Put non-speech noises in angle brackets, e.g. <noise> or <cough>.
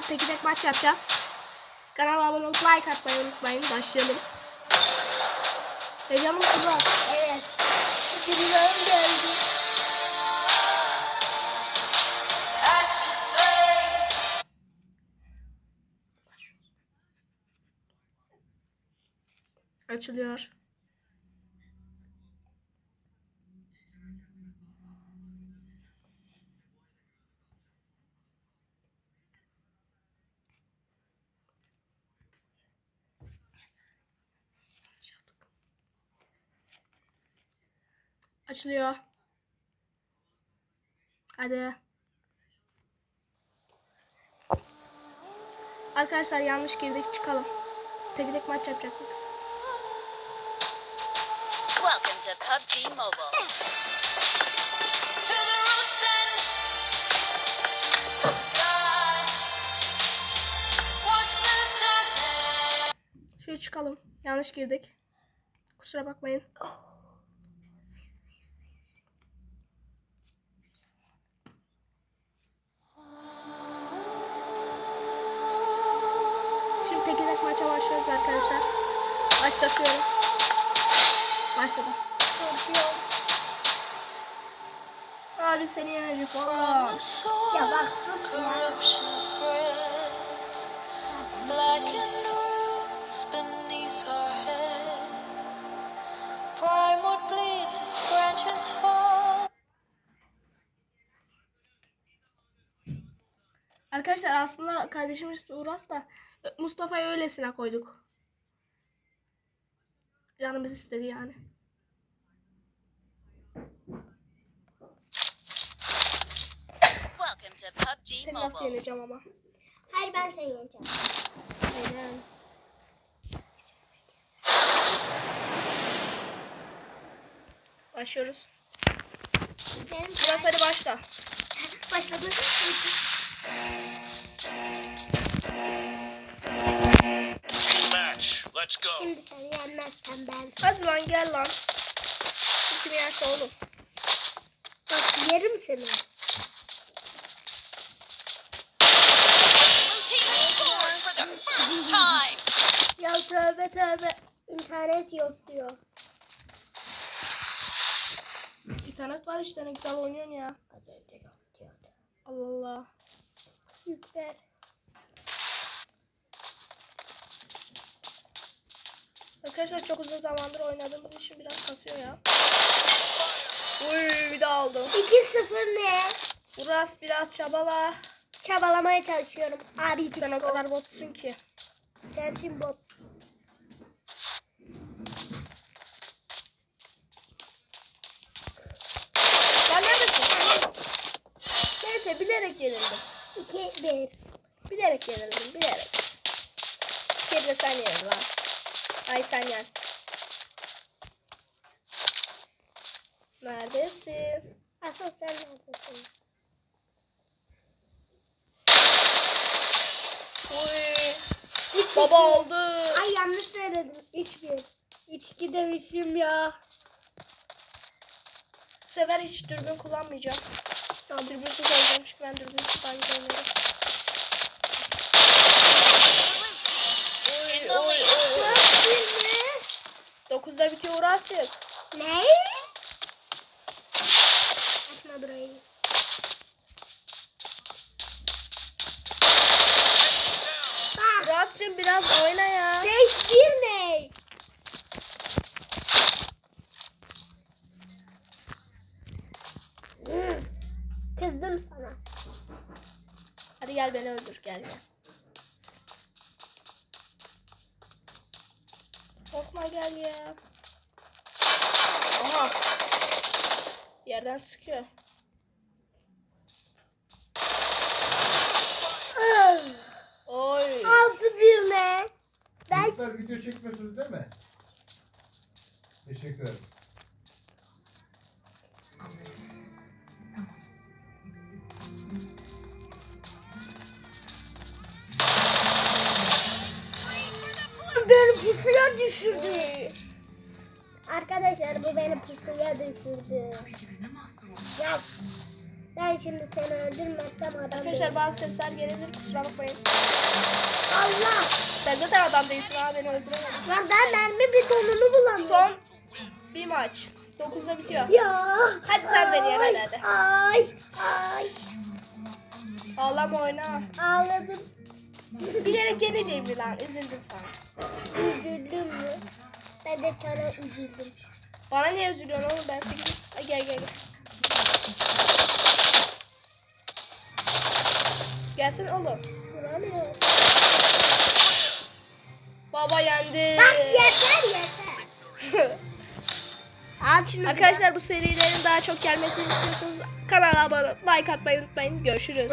Tek tek maç yapacağız. Kanala abone olup like atmayı unutmayın. Başlayalım. Heyecanlı mısın Murat? Evet. Birilerim geldi. Açılıyor. Açılıyor. Hadi. Arkadaşlar yanlış girdik çıkalım. Tek tek maç yapacaktık. Welcome to PUBG Mobile. Şöyle çıkalım. Yanlış girdik. Kusura bakmayın. Evet maça başlıyoruz arkadaşlar. Başlatıyorum. Başladı. Korkuyorum. Abi seni yenecek. Ya bak sus ya. Beneath our heads, prime would its branches fall. Arkadaşlar aslında kardeşimiz Uras da Mustafa'yı öylesine koyduk. Canımız istedi yani. Welcome to PUBG Seni nasıl Mobile. yeneceğim ama. Hayır ben seni yeneceğim. Aynen. Başlıyoruz. Benim Biraz hadi başla. <laughs> başladı. Team match. Let's go. Şimdi seni yenmezsem ben. Hadi lan gel lan. Kim yerse oğlum. Bak yerim seni. Ya tövbe tövbe. İnternet yok diyor. İnternet var işte ne güzel oynuyorsun ya. Allah Allah. Yükler. Arkadaşlar çok uzun zamandır oynadığımız için biraz kasıyor ya. Uy bir daha aldım. 2-0 ne? Uras biraz çabala. Çabalamaya çalışıyorum. Abi Sen o kadar botsun ki. sensin bot. 2, 1. Bilerek yenildim, bilerek. Bir de sen yenil lan. Ay sen yen. Neredesin? Asıl sen neredesin? Oy. Üç, Baba iki. oldu. Ay yanlış söyledim. 3 1. 3 2 demişim ya. Bu sefer hiç dürbün kullanmayacağım. Tamam dürbünsüz oynayacağım çünkü ben dürbünsüz daha the Oy, oy, oy. 4-1 mi? 9'da bitiyor Uras'cık. Ne? Atma burayı. Uras'cığım biraz oyna ya. 5-1 ne? Hı. Kızdım sana. Hadi gel beni öldür gel gel. Korkma gel ya. Aha. Yerden sıkıyor. Oy. 6-1 ne? Ben Çocuklar video çekmiyorsunuz değil mi? Teşekkür ederim. Pusuya düşürdü. Arkadaşlar bu beni pusuya düşürdü. Ya Ben şimdi seni öldürmezsem adam Arkadaşlar değilim. bazı sesler gelebilir kusura bakmayın. Allah! Sen zaten adam değilsin abi beni öldüremedin. Lan ben mermi bitonunu bulamıyorum. Son bir maç. 9'da bitiyor. Ya. Hadi sen beni hadi, hadi. Ay. Ay. Ağlama oyna. Ağladım. Bilerek mi lan? Üzüldüm sana. Üzüldüm mü? Ben de sana üzüldüm. Bana niye üzülüyorsun oğlum ben seni... Ay, gel gel gel. Gelsene oğlum. Vuramıyorum. Baba yendi. Bak yeter yeter. <laughs> Al şunu. Arkadaşlar bu serilerin daha çok gelmesini istiyorsanız kanala abone like atmayı unutmayın. Görüşürüz.